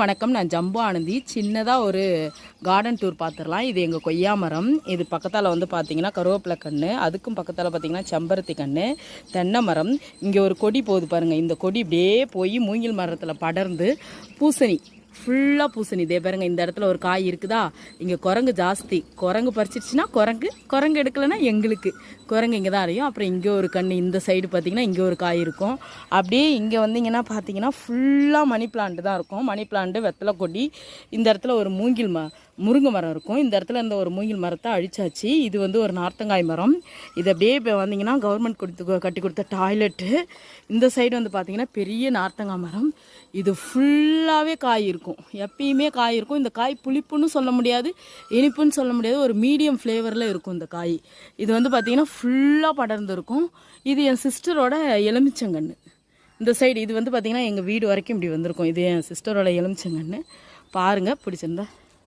வணக்கம் நான் ஜம்பு ஆனந்தி. சின்னதாக ஒரு கார்டன் டூர் பார்த்துடலாம் இது எங்கள் கொய்யா மரம் இது பக்கத்தால் வந்து பார்த்தீங்கன்னா கருவேப்பிலை கன்று அதுக்கும் பக்கத்தால் பார்த்தீங்கன்னா செம்பருத்தி கன்று தென்னை மரம். இங்கே ஒரு கொடி போகுது பாருங்கள் இந்த கொடி இப்படியே போய் மூங்கில் மரத்தில் படர்ந்து பூசணி ஃபுல்லாக பூசணி. இதே பாருங்க இந்த இடத்துல ஒரு காய் இருக்குதா? இங்கே குரங்கு ஜாஸ்தி. குரங்கு பறிச்சிருச்சுன்னா குரங்கு குரங்கு எடுக்கலைன்னா எங்களுக்கு. குரங்கு இங்கே தான் அறியும் அப்புறம் இங்கே ஒரு கன்று இந்த சைடு பார்த்தீங்கன்னா இங்கே ஒரு காய் இருக்கும். அப்படியே இங்கே வந்தீங்கன்னா பார்த்தீங்கன்னா ஃபுல்லாக மணி பிளான்ட் தான் இருக்கும். மணி பிளான்ட் வெத்தலை கொடி இந்த இடத்துல ஒரு மூங்கில் ம முருங்கை மரம் இருக்கும். இந்த இடத்துல இந்த ஒரு மூங்கில் மரத்தை அழிச்சாச்சு. இது வந்து ஒரு நார்த்தங்காய் மரம். இது அப்படியே இப்போ வந்தீங்கன்னா கவர்மெண்ட் கொடுத்து கட்டி கொடுத்த டாய்லெட்டு இந்த சைடு வந்து பார்த்தீங்கன்னா பெரிய நார்த்தங்காய் மரம். இது ஃபுல்லாகவே காய் இருக்கும். இருக்கும் எப்பயுமே காய் இருக்கும் இந்த காய் புளிப்புன்னு சொல்ல முடியாது இனிப்புன்னு சொல்ல முடியாது. ஒரு மீடியம் ஃப்ளேவரில் இருக்கும் இந்த காய். இது வந்து பார்த்திங்கன்னா ஃபுல்லாக படர்ந்து இருக்கும் இது என் சிஸ்டரோட எலுமிச்சங்கன்று இந்த சைடு இது வந்து பார்த்திங்கன்னா எங்கள் வீடு வரைக்கும் இப்படி வந்திருக்கும். இது என் சிஸ்டரோட எலுமிச்சங்கன்று பாருங்கள் பிடிச்சிருந்தா.